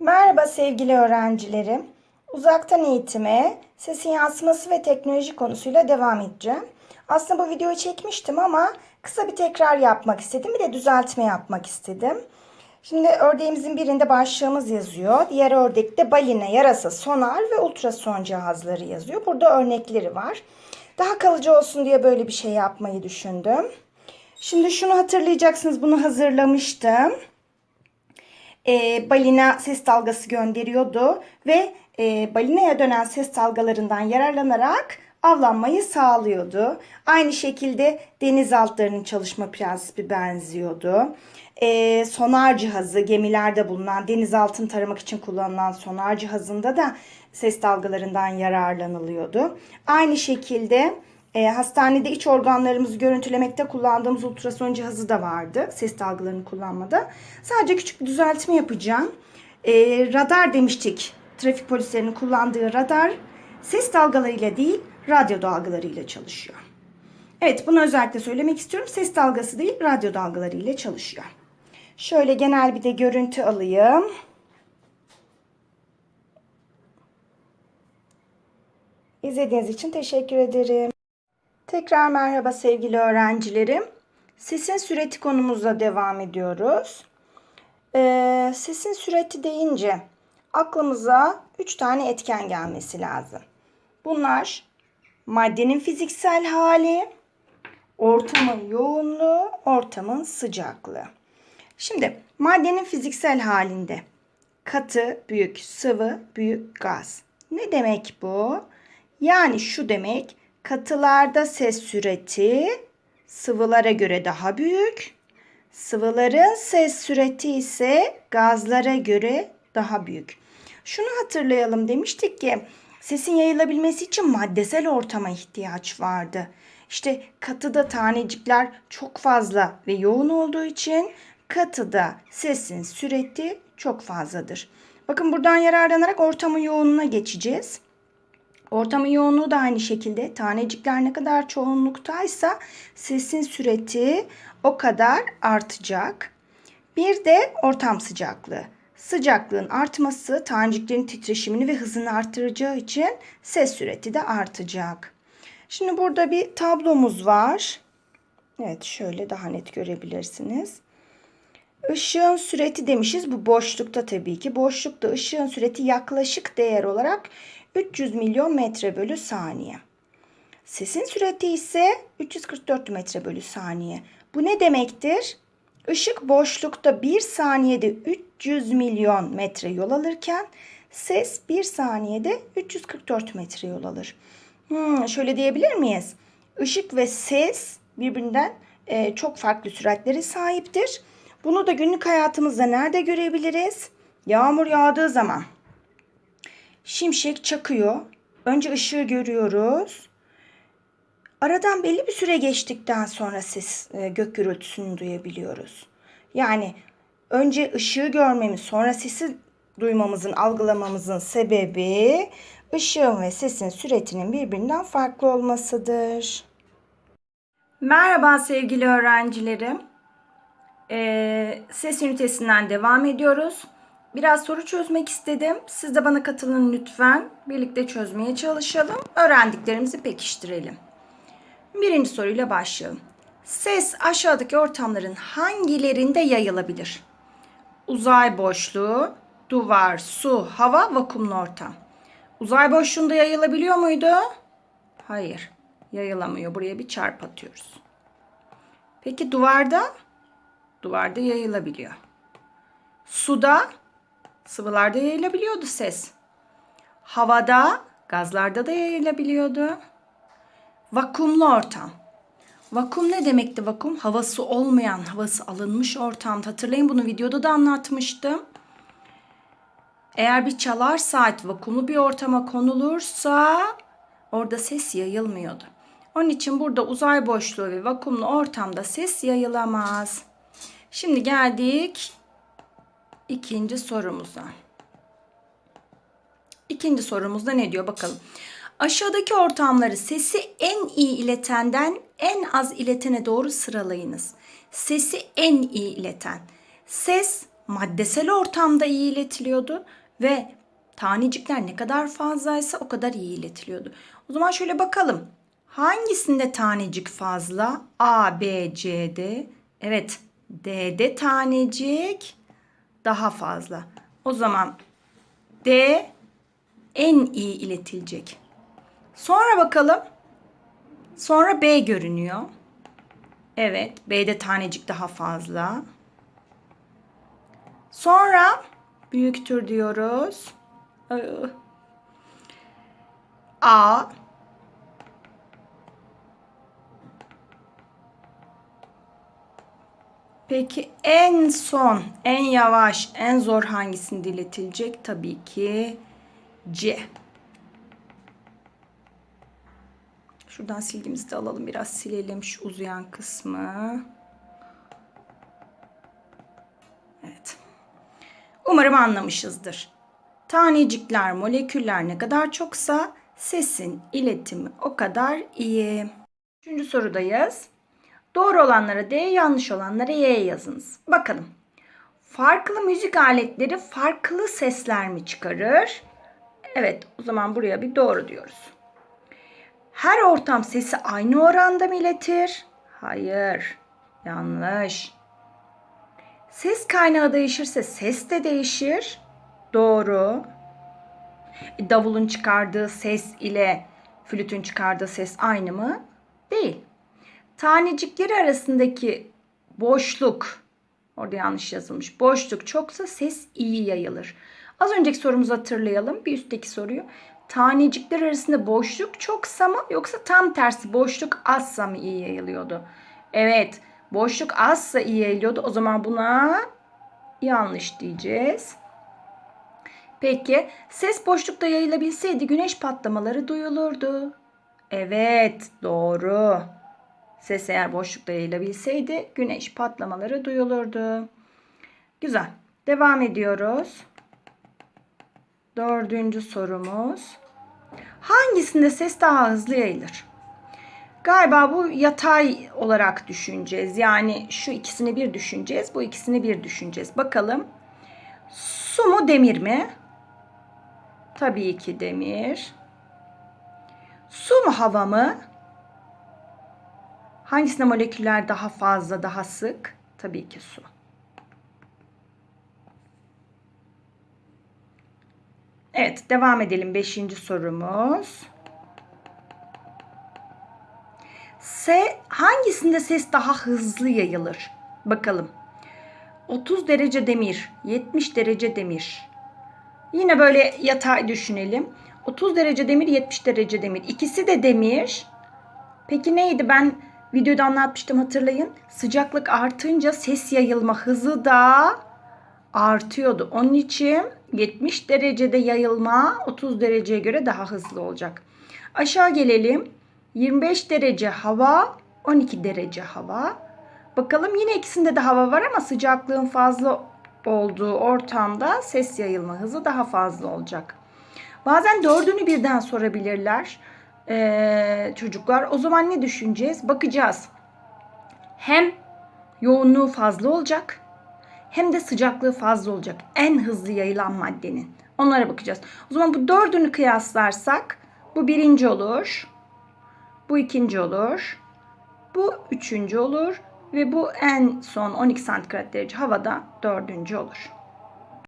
Merhaba sevgili öğrencilerim. Uzaktan eğitime sesin yansıması ve teknoloji konusuyla devam edeceğim. Aslında bu videoyu çekmiştim ama kısa bir tekrar yapmak istedim. Bir de düzeltme yapmak istedim. Şimdi ördeğimizin birinde başlığımız yazıyor. Diğer ördekte balina, yarasa, sonar ve ultrason cihazları yazıyor. Burada örnekleri var. Daha kalıcı olsun diye böyle bir şey yapmayı düşündüm. Şimdi şunu hatırlayacaksınız. Bunu hazırlamıştım e, balina ses dalgası gönderiyordu ve e, balinaya dönen ses dalgalarından yararlanarak avlanmayı sağlıyordu. Aynı şekilde denizaltılarının çalışma prensibi benziyordu. E, sonar cihazı gemilerde bulunan denizaltını taramak için kullanılan sonar cihazında da ses dalgalarından yararlanılıyordu. Aynı şekilde e, hastanede iç organlarımızı görüntülemekte kullandığımız ultrason cihazı da vardı. Ses dalgalarını kullanmada. Sadece küçük bir düzeltme yapacağım. E, radar demiştik. Trafik polislerinin kullandığı radar ses dalgalarıyla değil radyo dalgalarıyla çalışıyor. Evet bunu özellikle söylemek istiyorum. Ses dalgası değil radyo dalgalarıyla çalışıyor. Şöyle genel bir de görüntü alayım. İzlediğiniz için teşekkür ederim. Tekrar merhaba sevgili öğrencilerim. Sesin süreti konumuzla devam ediyoruz. Ee, sesin süreti deyince aklımıza 3 tane etken gelmesi lazım. Bunlar maddenin fiziksel hali, ortamın yoğunluğu, ortamın sıcaklığı. Şimdi maddenin fiziksel halinde katı, büyük, sıvı, büyük, gaz. Ne demek bu? Yani şu demek Katılarda ses süreti sıvılara göre daha büyük. Sıvıların ses süreti ise gazlara göre daha büyük. Şunu hatırlayalım demiştik ki sesin yayılabilmesi için maddesel ortama ihtiyaç vardı. İşte katıda tanecikler çok fazla ve yoğun olduğu için katıda sesin süreti çok fazladır. Bakın buradan yararlanarak ortamın yoğunluğuna geçeceğiz. Ortamın yoğunluğu da aynı şekilde. Tanecikler ne kadar çoğunluktaysa sesin süreti o kadar artacak. Bir de ortam sıcaklığı. Sıcaklığın artması taneciklerin titreşimini ve hızını artıracağı için ses süreti de artacak. Şimdi burada bir tablomuz var. Evet şöyle daha net görebilirsiniz. Işığın süreti demişiz. Bu boşlukta tabii ki. Boşlukta ışığın süreti yaklaşık değer olarak 300 milyon metre bölü saniye. Sesin süreti ise 344 metre bölü saniye. Bu ne demektir? Işık boşlukta 1 saniyede 300 milyon metre yol alırken ses 1 saniyede 344 metre yol alır. Hmm, şöyle diyebilir miyiz? Işık ve ses birbirinden e, çok farklı süratlere sahiptir. Bunu da günlük hayatımızda nerede görebiliriz? Yağmur yağdığı zaman şimşek çakıyor. Önce ışığı görüyoruz. Aradan belli bir süre geçtikten sonra ses e, gök gürültüsünü duyabiliyoruz. Yani önce ışığı görmemiz, sonra sesi duymamızın, algılamamızın sebebi ışığın ve sesin süretinin birbirinden farklı olmasıdır. Merhaba sevgili öğrencilerim. Ee, ses ünitesinden devam ediyoruz. Biraz soru çözmek istedim. Siz de bana katılın lütfen. Birlikte çözmeye çalışalım. Öğrendiklerimizi pekiştirelim. Birinci soruyla başlayalım. Ses aşağıdaki ortamların hangilerinde yayılabilir? Uzay boşluğu, duvar, su, hava, vakumlu ortam. Uzay boşluğunda yayılabiliyor muydu? Hayır, yayılamıyor. Buraya bir çarp atıyoruz. Peki duvarda? Duvarda yayılabiliyor. Suda Sıvılarda yayılabiliyordu ses. Havada, gazlarda da yayılabiliyordu. Vakumlu ortam. Vakum ne demekti vakum? Havası olmayan, havası alınmış ortam. Hatırlayın bunu videoda da anlatmıştım. Eğer bir çalar saat vakumlu bir ortama konulursa orada ses yayılmıyordu. Onun için burada uzay boşluğu ve vakumlu ortamda ses yayılamaz. Şimdi geldik ikinci sorumuza. İkinci sorumuzda ne diyor bakalım. Aşağıdaki ortamları sesi en iyi iletenden en az iletene doğru sıralayınız. Sesi en iyi ileten. Ses maddesel ortamda iyi iletiliyordu ve tanecikler ne kadar fazlaysa o kadar iyi iletiliyordu. O zaman şöyle bakalım. Hangisinde tanecik fazla? A, B, C, D. Evet, D'de tanecik daha fazla. O zaman D en iyi iletilecek. Sonra bakalım. Sonra B görünüyor. Evet, B'de tanecik daha fazla. Sonra büyüktür diyoruz. A Peki en son, en yavaş, en zor hangisinde iletilecek? Tabii ki C. Şuradan silgimizi de alalım. Biraz silelim şu uzayan kısmı. Evet. Umarım anlamışızdır. Tanecikler, moleküller ne kadar çoksa sesin iletimi o kadar iyi. Üçüncü sorudayız. Doğru olanlara D, yanlış olanlara Y yazınız. Bakalım. Farklı müzik aletleri farklı sesler mi çıkarır? Evet, o zaman buraya bir doğru diyoruz. Her ortam sesi aynı oranda mı iletir? Hayır. Yanlış. Ses kaynağı değişirse ses de değişir. Doğru. E, davulun çıkardığı ses ile flütün çıkardığı ses aynı mı? Değil. Tanecikleri arasındaki boşluk, orada yanlış yazılmış. Boşluk çoksa ses iyi yayılır. Az önceki sorumuzu hatırlayalım. Bir üstteki soruyu. Tanecikler arasında boşluk çoksa mı yoksa tam tersi boşluk azsa mı iyi yayılıyordu? Evet, boşluk azsa iyi yayılıyordu. O zaman buna yanlış diyeceğiz. Peki ses boşlukta yayılabilseydi güneş patlamaları duyulurdu. Evet doğru. Ses eğer boşlukta yayılabilseydi güneş patlamaları duyulurdu. Güzel. Devam ediyoruz. Dördüncü sorumuz. Hangisinde ses daha hızlı yayılır? Galiba bu yatay olarak düşüneceğiz. Yani şu ikisini bir düşüneceğiz. Bu ikisini bir düşüneceğiz. Bakalım. Su mu demir mi? Tabii ki demir. Su mu hava mı? Hangisinde moleküller daha fazla, daha sık? Tabii ki su. Evet, devam edelim. Beşinci sorumuz. S hangisinde ses daha hızlı yayılır? Bakalım. 30 derece demir, 70 derece demir. Yine böyle yatay düşünelim. 30 derece demir, 70 derece demir. İkisi de demir. Peki neydi? Ben videoda anlatmıştım hatırlayın. Sıcaklık artınca ses yayılma hızı da artıyordu. Onun için 70 derecede yayılma 30 dereceye göre daha hızlı olacak. Aşağı gelelim. 25 derece hava, 12 derece hava. Bakalım yine ikisinde de hava var ama sıcaklığın fazla olduğu ortamda ses yayılma hızı daha fazla olacak. Bazen dördünü birden sorabilirler ee, çocuklar. O zaman ne düşüneceğiz? Bakacağız. Hem yoğunluğu fazla olacak hem de sıcaklığı fazla olacak. En hızlı yayılan maddenin. Onlara bakacağız. O zaman bu dördünü kıyaslarsak bu birinci olur. Bu ikinci olur. Bu üçüncü olur. Ve bu en son 12 santigrat derece havada dördüncü olur.